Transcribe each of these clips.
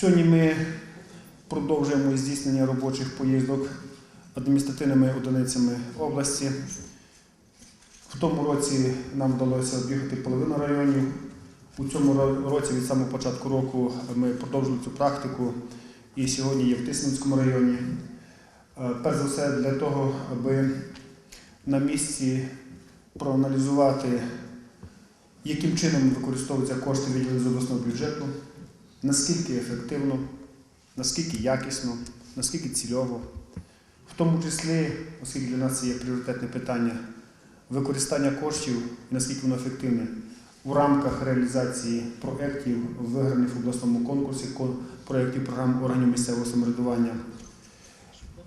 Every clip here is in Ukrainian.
Сьогодні ми продовжуємо здійснення робочих поїздок адміністративними одиницями області. В тому році нам вдалося об'їхати половину районів. У цьому році від самого початку року ми продовжили цю практику і сьогодні є в Тисменському районі. Е, Перш за все для того, аби на місці проаналізувати, яким чином використовуються кошти виділені з обласного бюджету, наскільки ефективно, наскільки якісно, наскільки цільово. В тому числі, оскільки для нас це є пріоритетне питання, використання коштів наскільки воно ефективне у рамках реалізації проєктів, виграних в обласному конкурсі, проєктів програм органів місцевого самоврядування.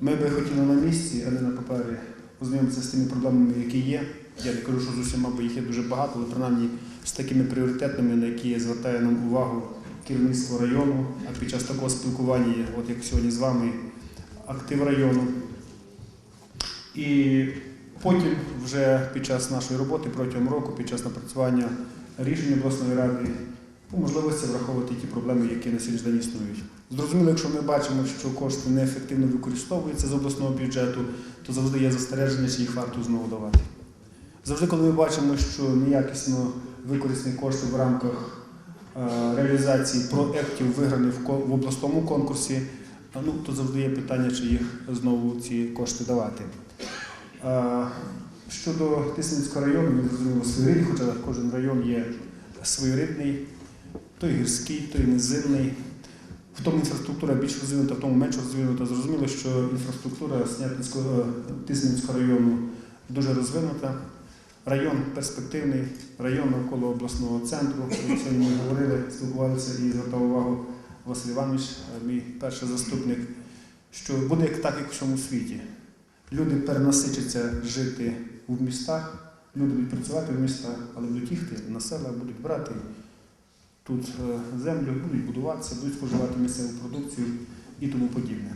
Ми би хотіли на місці, а не на папері, ознайомитися з тими проблемами, які є. Я не кажу, що з усіма, бо їх є дуже багато, але принаймні з такими пріоритетними, на які звертає нам увагу керівництво району, а під час такого спілкування, от як сьогодні з вами, актив району. І потім, вже під час нашої роботи протягом року, під час напрацювання рішень обласної ради, по можливості враховувати ті проблеми, які на сьогоднішній день існують. Зрозуміло, якщо ми бачимо, що кошти неефективно використовуються з обласного бюджету, то завжди є застереження, чи їх варто знову давати. Завжди, коли ми бачимо, що неякісно використані кошти в рамках реалізації проєктів, виграних в обласному конкурсі, ну, то завжди є питання, чи їх знову ці кошти давати. Е, Щодо Тисменського району, він зрозуміло своєрідний, хоча кожен район є своєрідний, той гірський, той низинний. В тому інфраструктура більш розвинута, в тому менш розвинута. Зрозуміло, що інфраструктура е, району дуже розвинута. Район перспективний, район навколо обласного центру. Сьогодні ми говорили, спілкувалися і звертав увагу Василь Іванович, е, мій перший заступник, що буде так, як в всьому світі. Люди перенасичаться жити в містах, люди будуть працювати в містах, але будуть їхати на села, будуть брати тут е, землю, будуть будуватися, будуть споживати місцеву продукцію і тому подібне.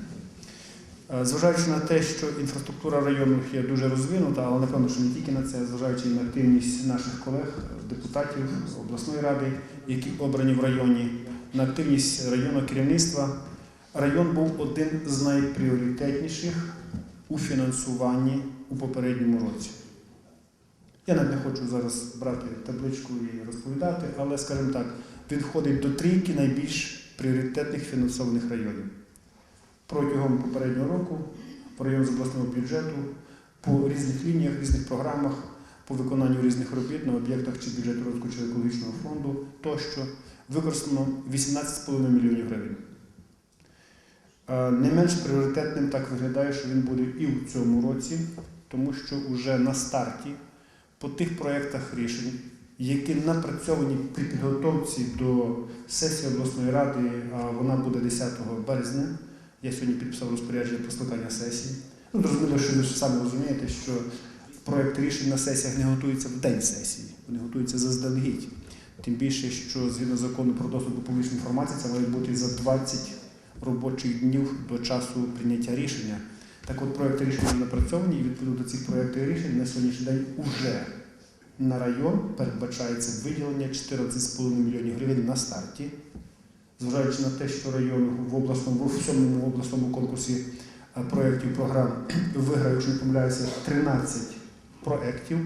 Е, Зважаючи на те, що інфраструктура району є дуже розвинута, але напевно, що не тільки на це, зважаючи на активність наших колег, е, депутатів обласної ради, які обрані в районі, на активність районного керівництва, район був один з найпріоритетніших у фінансуванні у попередньому році. Я навіть не хочу зараз брати табличку і розповідати, але, скажімо так, він входить до трійки найбільш пріоритетних фінансованих районів. Протягом попереднього року по району з обласного бюджету по різних лініях, різних програмах, по виконанню різних робіт на об'єктах чи бюджету розвитку чи екологічного фонду тощо використано 18,5 мільйонів гривень. Е, Не менш пріоритетним так виглядає, що він буде і в цьому році, тому що вже на старті по тих проєктах рішень, які напрацьовані при підготовці до сесії обласної ради, а вона буде 10 березня. Я сьогодні підписав розпорядження про скликання сесії. Ну, зрозуміло, що ви самі розумієте, що проєкт рішень на сесіях не готується в день сесії, вони готуються заздалегідь. Тим більше, що згідно закону про доступ до публічної інформації, це має бути за 20 робочих днів до часу прийняття рішення. Так от проекти рішення напрацьовані, і відповідно до цих проєктів рішень на сьогоднішній день уже на район передбачається виділення 14,5 мільйонів гривень на старті. Зважаючи на те, що район в обласному в сьомому обласному конкурсі е, проєктів програм виграв, якщо не помиляюся, 13 проєктів,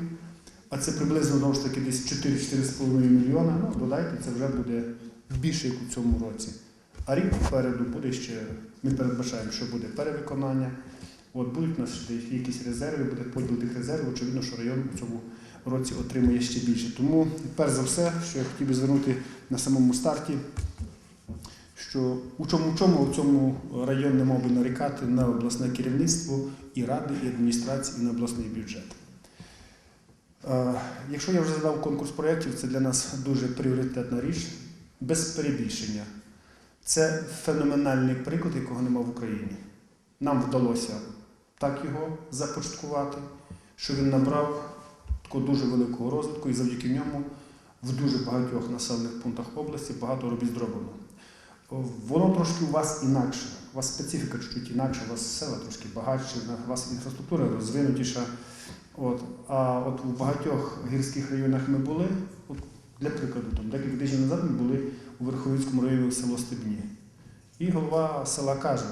а це приблизно знову ж таки десь 4-4,5 мільйона. Ну, додайте, це вже буде більше як у цьому році. А рік попереду буде ще, ми передбачаємо, що буде перевиконання. От будуть у нас ще якісь резерви, буде поділ тих резервів. Очевидно, що район у цьому році отримує ще більше. Тому, перш за все, що я хотів би звернути на самому старті, що у чому, чому в цьому район не мав би нарікати на обласне керівництво і ради, і адміністрації, і на обласний бюджет. Е, Якщо я вже задав конкурс проєктів, це для нас дуже пріоритетна річ, без перебільшення. Це феноменальний приклад, якого нема в Україні. Нам вдалося так його започаткувати, що він набрав такого дуже великого розвитку, і завдяки ньому в дуже багатьох населених пунктах області багато робіт зроблено. Воно трошки у вас інакше, у вас специфіка чуть інакша, у вас села трошки багатші, у вас інфраструктура розвинутіша. От. А от в багатьох гірських районах ми були, от, для прикладу, там, декілька тижнів назад ми були у Верховинському районі село Стебні. І голова села каже: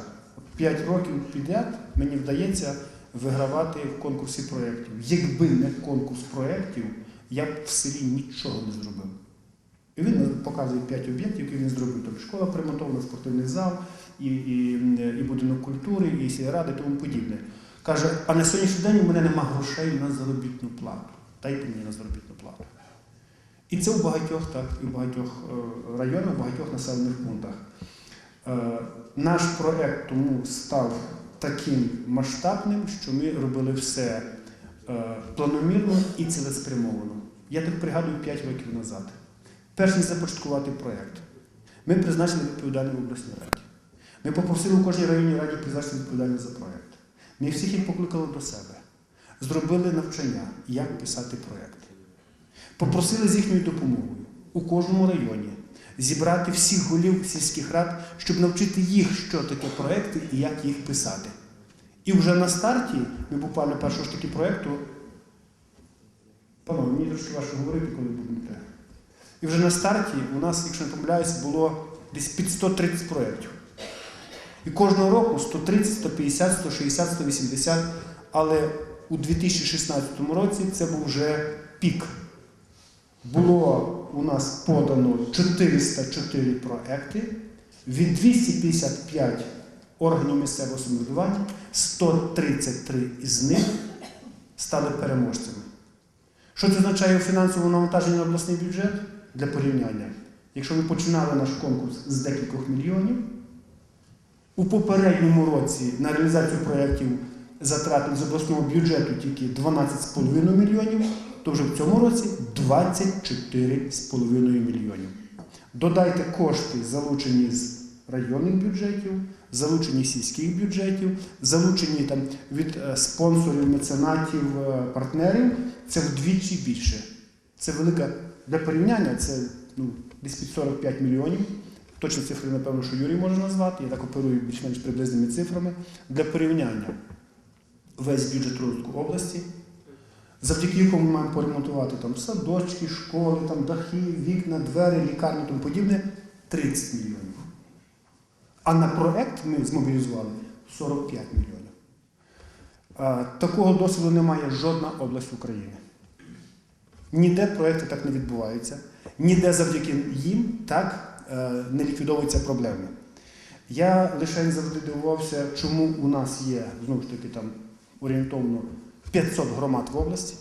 п'ять років підряд мені вдається вигравати в конкурсі проєктів. Якби не конкурс проєктів, я б в селі нічого не зробив. І він показує п'ять об'єктів, які він зробив. Тобто школа примонтована, спортивний зал, і, і, і будинок культури, і сільради, тому подібне. Каже, а на сьогоднішній день у мене нема грошей на заробітну плату. Дайте мені на заробітну плату. І це у багатьох, так, і в багатьох е, районах, в багатьох населених пунктах. Е, Наш проект тому став таким масштабним, що ми робили все е, планомірно і цілеспрямовано. Я так пригадую 5 років назад. Перш ніж започаткувати проєкт, ми призначили відповідальних в обласній раді. Ми попросили у кожній районній раді призначити відповідальність за проєкт. Ми всіх їх покликали до себе, зробили навчання, як писати проєкт. Попросили з їхньою допомогою у кожному районі зібрати всіх голів сільських рад, щоб навчити їх, що таке проекти і як їх писати. І вже на старті, ми буквально першого ж таки проєкту, панове, мені трошки важко говорити, коли будете. І вже на старті у нас, якщо не помиляюсь, було десь під 130 проєктів. І кожного року 130, 150, 160, 180, але у 2016 році це був вже пік. Було у нас подано 404 проекти від 255 органів місцевого самоврядування, 133 із них стали переможцями. Що це означає у фінансовому навантаженні на обласний бюджет для порівняння? Якщо ми починали наш конкурс з декількох мільйонів, у попередньому році на реалізацію проєктів затратили з обласного бюджету тільки 12,5 мільйонів, то вже в цьому році 24,5 мільйонів. Додайте кошти, залучені з районних бюджетів, залучені сільських бюджетів, залучені там від е, спонсорів, меценатів, е, партнерів, це вдвічі більше. Це велика для порівняння, це ну, десь під 45 мільйонів. Точні цифри, напевно, що Юрій може назвати, я так оперую більш-менш приблизними цифрами. Для порівняння весь бюджет розвитку області, завдяки якому ми маємо поремонтувати там садочки, школи, там дахи, вікна, двері, лікарні тому подібне 30 мільйонів. А на проект ми змобілізували 45 мільйонів. Такого досвіду немає жодна область України. Ніде проекти так не відбуваються, ніде завдяки їм так е, не ліквідовуються проблеми. Я лише завжди дивувався, чому у нас є знову ж таки там орієнтовно 500 громад в області.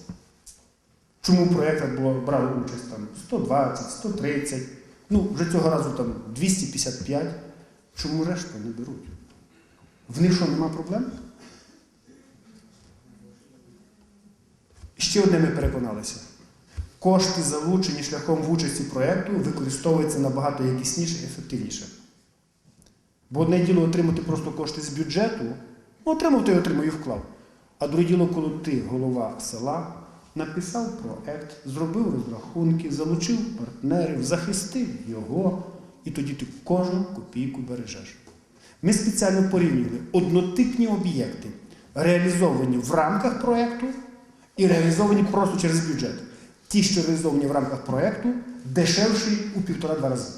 Чому в брали участь там 120, 130, ну вже цього разу там 255. Чому решту не беруть? В них що нема проблем? Ще одне ми переконалися. Кошти, залучені шляхом в участі проєкту, використовуються набагато якісніше і ефективніше. Бо одне діло отримати просто кошти з бюджету, ну, отримав ти отримав і вклав. А друге діло, коли ти, голова села, написав проект, зробив розрахунки, залучив партнерів, захистив його, і тоді ти кожну копійку бережеш. Ми спеціально порівнювали однотипні об'єкти, реалізовані в рамках проєкту і реалізовані просто через бюджет. Ті, що реалізовані в рамках проєкту, дешевші у півтора-два рази.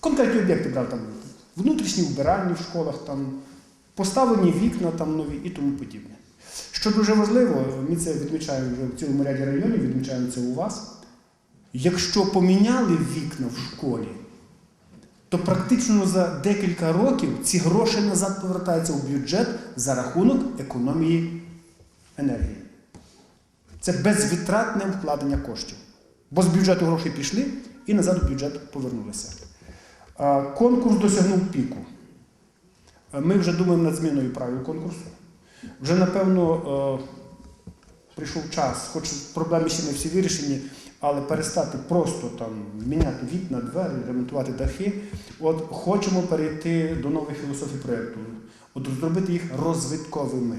Конкретні об'єкти брав там внутрішні вбиральні в школах, там, поставлені вікна там нові і тому подібне. Що дуже важливо, ми це відмічаємо вже в цілому ряді районів, відмічаємо це у вас. Якщо поміняли вікна в школі, то практично за декілька років ці гроші назад повертаються в бюджет за рахунок економії енергії. Це безвідтратне вкладення коштів. Бо з бюджету гроші пішли і назад у бюджет повернулися. Конкурс досягнув піку. Ми вже думаємо над зміною правил конкурсу. Вже, напевно, е, прийшов час, хоч проблеми ще не всі вирішені, але перестати просто там міняти вікна, двері, ремонтувати дахи. От хочемо перейти до нової філософії проєкту, зробити їх розвитковими.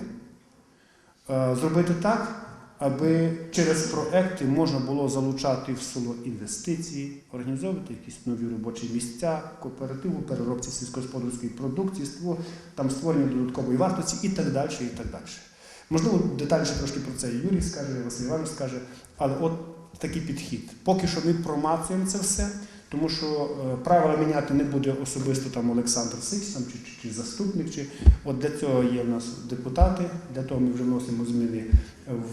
Е, Зробити так, аби через проекти можна було залучати в село інвестиції, організовувати якісь нові робочі місця, кооперативу, переробці сільськогосподарської продукції, там створення додаткової вартості і так далі. і так далі. Можливо, детальніше трошки про це Юрій скаже, Василь Іванович скаже, але от такий підхід. Поки що ми промацуємо це все, Тому що е, правила міняти не буде особисто там Олександр Сич там, чи, чи, чи заступник. Чи... От для цього є в нас депутати, для того ми вже вносимо зміни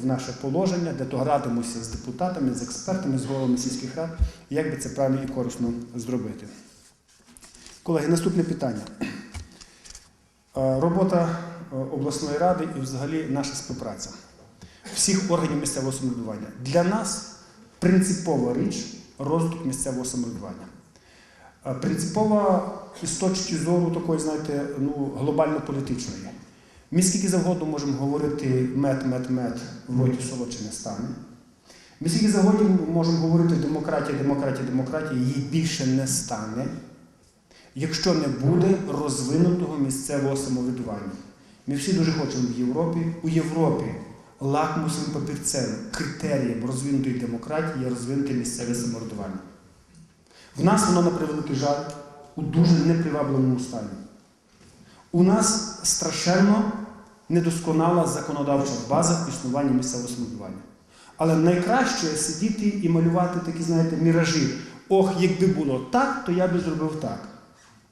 в наше положення, для того радимося з депутатами, з експертами, з головами сільських рад, як би це правильно і корисно зробити. Колеги, наступне питання. Е, Робота е, обласної ради і взагалі наша співпраця всіх органів місцевого самоврядування. Для нас принципова річ розвиток місцевого самоврядування. Е, Принципова із точки зору такої, знаєте, ну, глобально-політичної. Ми скільки завгодно можемо говорити мед, мед, мед, в роті солодше не стане. Ми скільки завгодно можемо говорити демократія, демократія, демократія, її більше не стане, якщо не буде розвинутого місцевого самоврядування. Ми всі дуже хочемо в Європі. У Європі лакмусовим папірцем, критерієм розвинутої демократії є розвинуте місцеве самоврядування. В нас воно, на превеликий жаль, у дуже непривабливому стані. У нас страшенно недосконала законодавча база існування місцевого самоврядування. Але найкраще сидіти і малювати такі, знаєте, міражі. Ох, якби було так, то я би зробив так.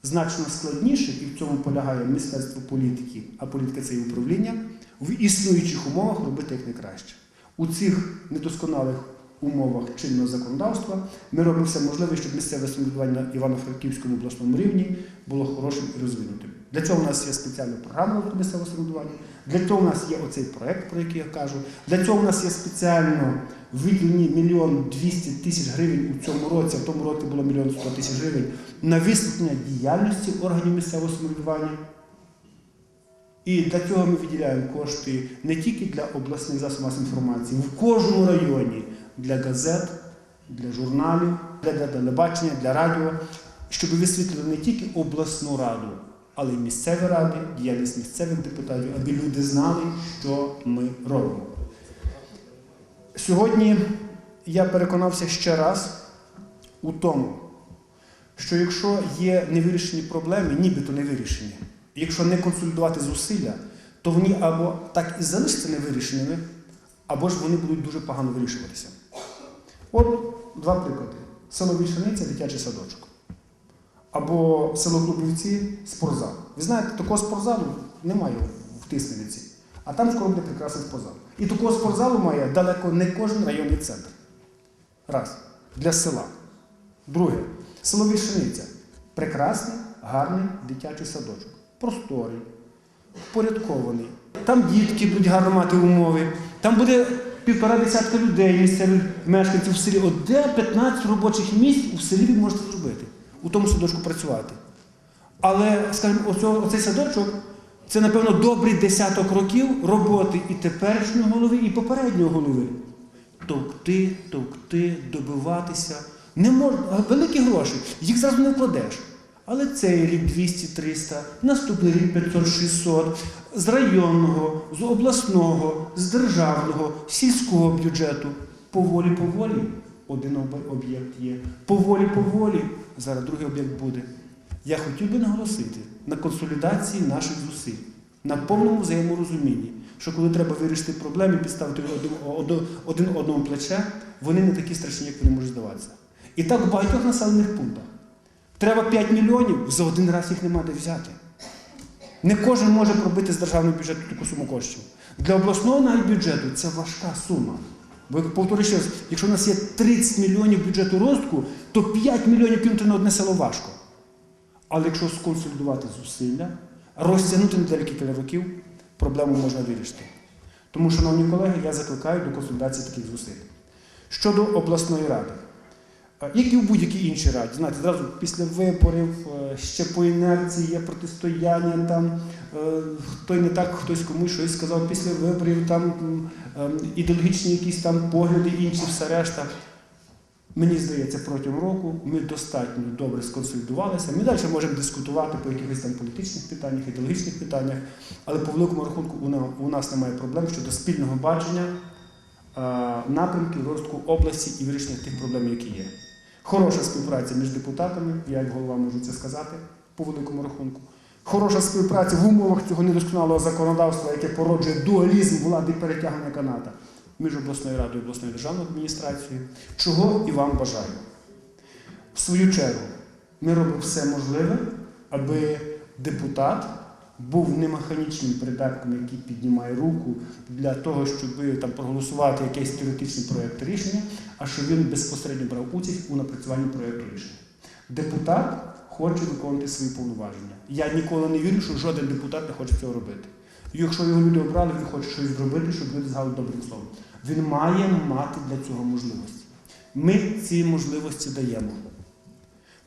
Значно складніше, і в цьому полягає мистецтво політики, а політика це і управління, в існуючих умовах робити як найкраще. У цих недосконалих умовах чинного законодавства ми робимо все можливе, щоб місцеве самоврядування Івано-Франківському обласному рівні було хорошим і розвинутим. Для цього у нас є спеціальна програма місцевого самоврядування, для цього у нас є оцей проект, про який я кажу. Для цього у нас є спеціально виділені мільйон 200 тисяч гривень у цьому році, а в тому році було мільйон 100 тисяч гривень на висвітлення діяльності органів місцевого самоврядування. І для цього ми виділяємо кошти не тільки для обласних засобів масової інформації, в кожному районі для газет, для журналів, для, для телебачення, для радіо, щоб висвітлити не тільки обласну раду, але й місцеві ради, діяльність місцевих депутатів, аби люди знали, що ми робимо. Сьогодні я переконався ще раз у тому, що якщо є невирішені проблеми, нібито невирішені, якщо не консолідувати зусилля, то вони або так і залишаться невирішеними, або ж вони будуть дуже погано вирішуватися. От два приклади: село Вільшаниця, дитячий садочок. Або село Клубівці спортзал. Ви знаєте, такого спортзалу немає в Тисмениці, а там скоро буде прекрасний спортзал. І такого спортзалу має далеко не кожен районний центр. Раз. Для села. Друге. Село Вільшаниця. Прекрасний, гарний дитячий садочок. Просторий, впорядкований. Там дітки будуть гарно мати умови. Там буде півтора десятка людей, місцевих мешканців в селі. От де 15 робочих місць у селі ви можете зробити, у тому садочку працювати. Але, скажімо, оцей садочок це, напевно, добрий десяток років роботи і теперішнього голови, і попереднього голови. Товкти, товкти, добиватися. Не можна, великі гроші, їх зразу не вкладеш. Але цей рік 200-300, наступний рік 500-600, з районного, з обласного, з державного, сільського бюджету. Поволі-поволі один об'єкт є. Поволі-поволі зараз другий об'єкт буде. Я хотів би наголосити на консолідації наших зусиль, на повному взаєморозумінні, що коли треба вирішити проблеми, підставити один, одному плече, вони не такі страшні, як вони можуть здаватися. І так в багатьох населених пунктах. Треба 5 мільйонів, за один раз їх нема де взяти. Не кожен може пробити з державного бюджету таку суму коштів. Для обласного навіть бюджету це важка сума. Бо повторю ще раз, якщо у нас є 30 мільйонів бюджету розвитку, то 5 мільйонів кинути на одне село важко. Але якщо сконсолідувати зусилля, розтягнути на декілька років, проблему можна вирішити. Тому, шановні колеги, я закликаю до консолідації таких зусиль. Щодо обласної ради. Е, Як і в будь-якій іншій раді, знаєте, зразу після виборів е, ще по інерції є протистояння, там е, хто не так, хтось комусь щось сказав після виборів, там ем, ідеологічні якісь там погляди, інші все решта. Мені здається, протягом року ми достатньо добре сконсолідувалися. Ми далі можемо дискутувати по якихось там політичних питаннях, ідеологічних питаннях, але по великому рахунку у нас немає проблем щодо спільного бачення напрямків розвитку області і вирішення тих проблем, які є. Хороша співпраця між депутатами, я як голова можу це сказати по великому рахунку. Хороша співпраця в умовах цього недосконалого законодавства, яке породжує дуалізм влади і перетягнення каната між обласною радою і обласною державною адміністрацією, чого і вам бажаю. В свою чергу, ми робимо все можливе, аби депутат був не механічним придатком, який піднімає руку для того, щоб там проголосувати якийсь теоретичний проєкт рішення, а щоб він безпосередньо брав участь у напрацюванні проєкту рішення. Депутат хоче виконувати свої повноваження. Я ніколи не вірю, що жоден депутат не хоче цього робити. І якщо його люди обрали, він хоче щось зробити, щоб люди згадали добрим словом. Він має мати для цього можливості. Ми ці можливості даємо.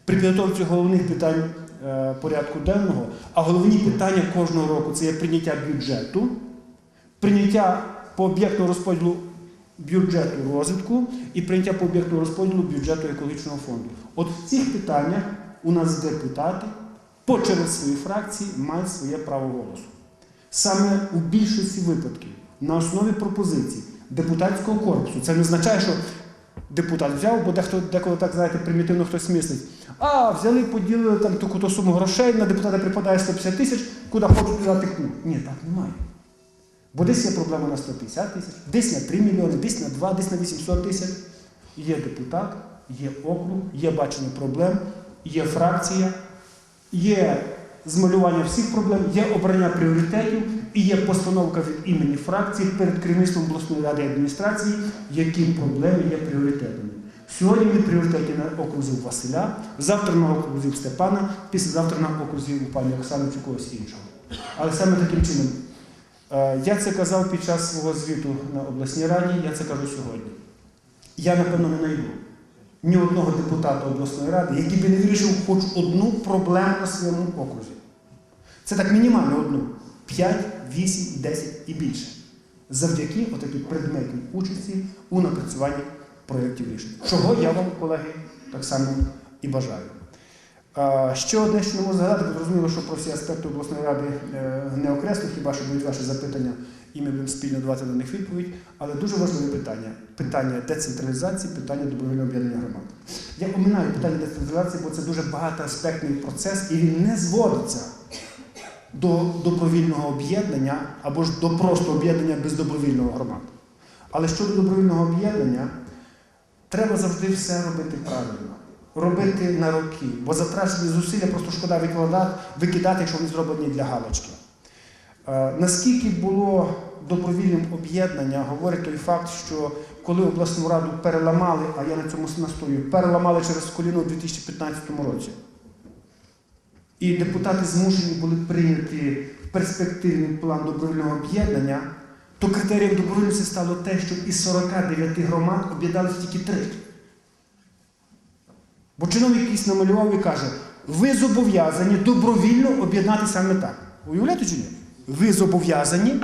При підготовці головних питань е, порядку денного, а головні питання кожного року це є прийняття бюджету, прийняття по об'єкту розподілу бюджету розвитку і прийняття по об'єкту розподілу бюджету екологічного фонду. От в цих питаннях у нас депутати по через свої фракції мають своє право голосу. Саме у більшості випадків на основі пропозицій депутатського корпусу. Це не означає, що депутат взяв, бо дехто деколи так, знаєте, примітивно хтось мислить. А, взяли, поділили там таку-то суму грошей, на депутата припадає 150 тисяч, куди хочуть дати кну. Ні, так немає. Бо десь є проблема на 150 тисяч, десь на 3 мільйони, десь на 2, десь на 800 тисяч. Є депутат, є округ, є бачення проблем, є фракція, є змалювання всіх проблем, є обрання пріоритетів і є постановка від імені фракції перед керівництвом обласної ради адміністрації, які проблеми є пріоритетами. Сьогодні ми пріоритети на окрузі Василя, завтра на окрузі Степана, післязавтра на окрузі у пані Оксани чи когось іншого. Але саме таким чином, е, я це казав під час свого звіту на обласній раді, я це кажу сьогодні. Я, напевно, не знайду ні одного депутата обласної ради, який би не вирішив хоч одну проблему на своєму окрузі. Це так мінімально одну. 5, 8, 10 і більше. Завдяки отакій предметній участі у напрацюванні проєктів рішень. Чого я вам, колеги, так само і бажаю. Ще одне, що не можу згадати, зрозуміло, що про всі аспекти обласної ради е, не окреслю, хіба що будуть ваші запитання, і ми будемо спільно давати на них відповідь. Але дуже важливе питання питання децентралізації, питання добровільного об'єднання громад. Я оминаю питання децентралізації, бо це дуже багатоаспектний процес, і він не зводиться до добровільного об'єднання або ж до просто об'єднання без добровільного громад. Але щодо добровільного об'єднання, треба завжди все робити правильно, робити на роки, бо затрачені зусилля просто шкода викладати, викидати, якщо вони зроблені для галочки. Е, Наскільки було добровільним об'єднання, говорить той факт, що коли обласну раду переламали, а я на цьому настою, переламали через коліно у 2015 році. І депутати змушені були прийняти перспективний план добровільного об'єднання, то критерієм добровільності стало те, що із 49 громад об'єдналися тільки три. Бо чиновник якийсь намалював і каже, ви зобов'язані добровільно об'єднатися саме так. Уявляєте чи ні? Ви зобов'язані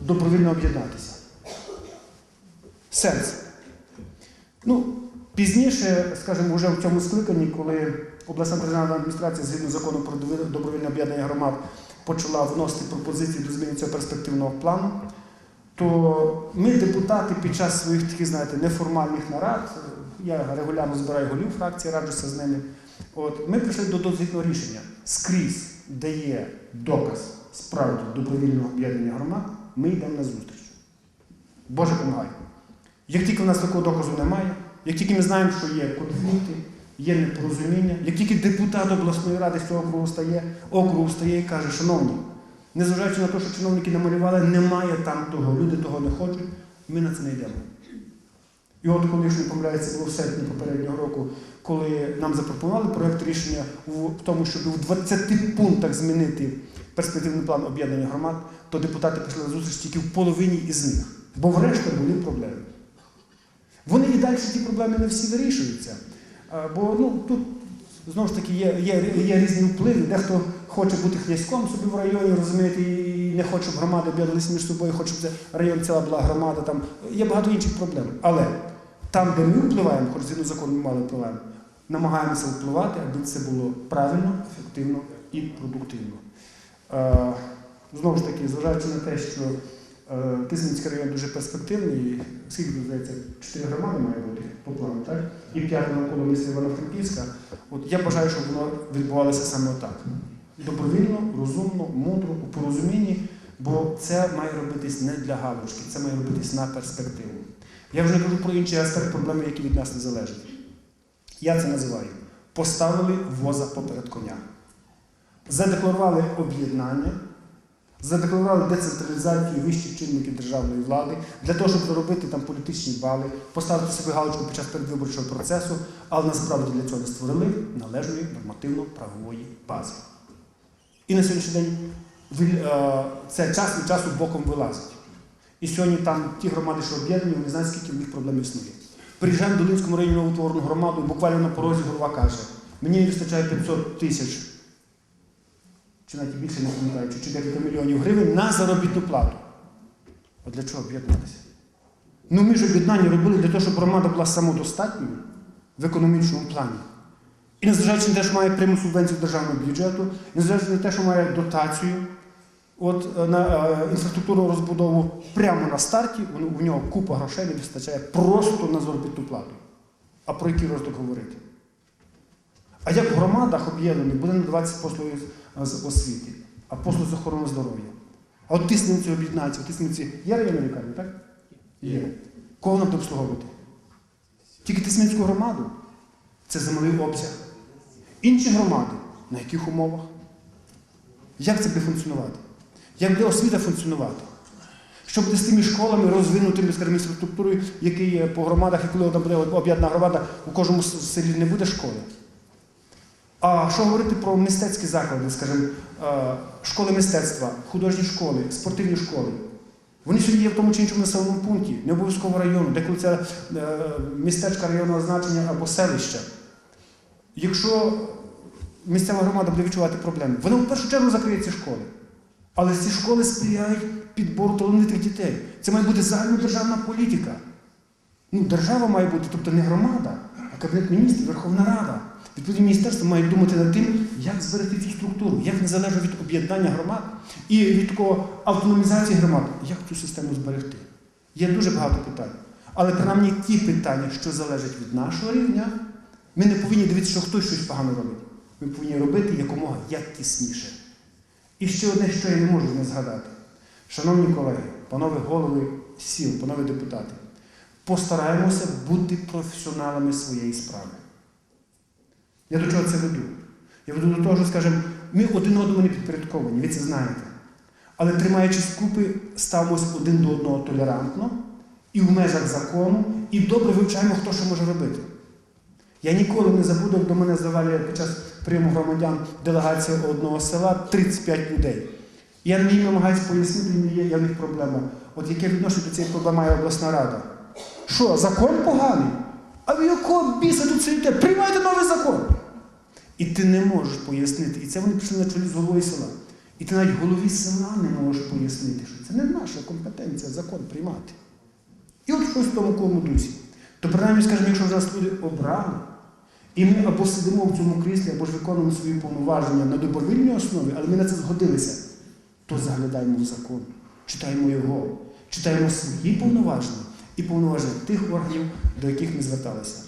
добровільно об'єднатися. Сенс. Ну, пізніше, скажімо, вже в цьому скликанні, коли обласна державна адміністрація згідно закону про добровільне об'єднання громад почала вносити пропозиції до зміни цього перспективного плану, то ми, депутати, під час своїх таких, знаєте, неформальних нарад, я регулярно збираю голів фракції, раджуся з ними. От, ми прийшли до дозвільного рішення. Скрізь, де є доказ справді добровільного об'єднання громад, ми йдемо на зустріч. Боже помагай. Як тільки в нас такого доказу немає, як тільки ми знаємо, що є конфлікти, є непорозуміння, як тільки депутат обласної ради з цього округу стає, округу стає і каже, шановні, незважаючи на те, що чиновники намалювали, немає там того, люди того не хочуть, ми на це не йдемо. І от, коли якщо не помиляється, було в серпні попереднього року, коли нам запропонували проєкт рішення в тому, щоб у 20 пунктах змінити перспективний план об'єднання громад, то депутати пішли на зустріч тільки в половині із них, бо врешті були проблеми. Вони і далі ті проблеми не всі вирішуються. Бо ну, тут знову ж таки є, є, є різні впливи. Дехто хоче бути князьком собі в районі, розумієте, і не хоче, щоб громади об'єдналися між собою, хоче, щоб район ціла була громада. Там є багато інших проблем. Але там, де ми впливаємо, хоч згідно закону ми мало впливаємо, намагаємося впливати, аби це було правильно, ефективно і продуктивно. Е, Знову ж таки, зважаючи на те, що е, Тисменський район дуже перспективний, скільки тут здається, чотири громади має бути по плану, так? І п'ята навколо міста Івано-Франківська. От я бажаю, щоб воно відбувалося саме так. Добровільно, розумно, мудро, у порозумінні, бо це має робитись не для галочки, це має робитись на перспективу. Я вже не кажу про інший аспект проблеми, які від нас не залежать. Я це називаю поставили воза поперед коня. Задекларували об'єднання, задекларували децентралізацію вищих чинників державної влади для того, щоб заробити там політичні бали, поставити собі галочку під час передвиборчого процесу, але насправді для цього не створили належної нормативно-правової бази. І на сьогоднішній день е, це час від часу боком вилазить. І сьогодні там ті громади, що об'єднані, вони знають, скільки в них проблем існує. Приїжджаємо в Долинському районі новоутворену громаду, буквально на порозі голова каже, мені вистачає 500 тисяч, чи навіть більше не пам'ятаю, чи- чи декілька мільйонів гривень на заробітну плату. А для чого об'єднатися? Ну ми ж об'єднання робили для того, щоб громада була самодостатньою в економічному плані. І незважаючи на те, що має пряму субвенцію державного бюджету, незважаючи на те, що має дотацію от, е, на е, інфраструктурну розбудову прямо на старті, у нього купа грошей не вистачає просто на заробітну плату. А про який розвиток говорити? А як в громадах об'єднаних буде надаватися послуги з- з освіти, а послуги з охорони здоров'я? А от тисниці об'єднаються, тисниці є районна лікарня, так? Є. Кого нам обслуговувати? Тільки Тисменську громаду. Це землевий обсяг. Інші громади, на яких умовах? Як це буде функціонувати? Як буде освіта функціонувати? Що буде з тими школами, розвинутими, скажімо, інфраструктурою, які є по громадах, і коли там буде об'єднана громада, у кожному селі не буде школи. А що говорити про мистецькі заклади, скажімо, е, школи мистецтва, художні школи, спортивні школи? Вони сьогодні є в тому чи іншому населеному пункті, не обов'язково району, деколи це е, містечка районного значення або селища. Якщо місцева громада буде відчувати проблеми, вона в першу чергу закриє ці школи. Але ці школи сприяють підбору талановитих дітей. Це має бути загальнодержавна політика. Ну, держава має бути, тобто не громада, а Кабінет міністрів, Верховна Рада. Відповідні міністерства мають думати над тим, як зберегти цю структуру, як незалежно від об'єднання громад і від такого автономізації громад, як цю систему зберегти. Є дуже багато питань. Але принаймні ті питання, що залежать від нашого рівня, ми не повинні дивитися, що хтось щось погано робить. Ми повинні робити якомога якісніше. І ще одне, що я не можу не згадати. Шановні колеги, панове голови сіл, панове депутати, постараємося бути професіоналами своєї справи. Я до чого це веду? Я веду до того, що, скажімо, ми один одному не підпорядковані, ви це знаєте. Але тримаючись купи, ставимось один до одного толерантно і в межах закону, і добре вивчаємо, хто що може робити. Я ніколи не забуду, як до мене здавали під час прийому громадян делегація одного села 35 людей. Я їм намагаюся пояснити, не є, є в них проблема. От яке відношення до цієї проблеми має обласна рада? Що, закон поганий? А ви якого біса тут сидите? Приймайте новий закон! І ти не можеш пояснити. І це вони пішли на чолі з головою села. І ти навіть голові села не можеш пояснити, що це не наша компетенція закон приймати. І от щось в тому кому дусі. То принаймні, скажімо, якщо нас люди обрали, і ми або сидимо в цьому кріслі, або ж виконуємо свої повноваження на добровільній основі, але ми на це згодилися, то заглядаємо в закон, читаємо його, читаємо свої повноваження і повноважень тих органів, до яких ми зверталися.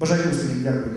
Бажаю успіхів, дякую.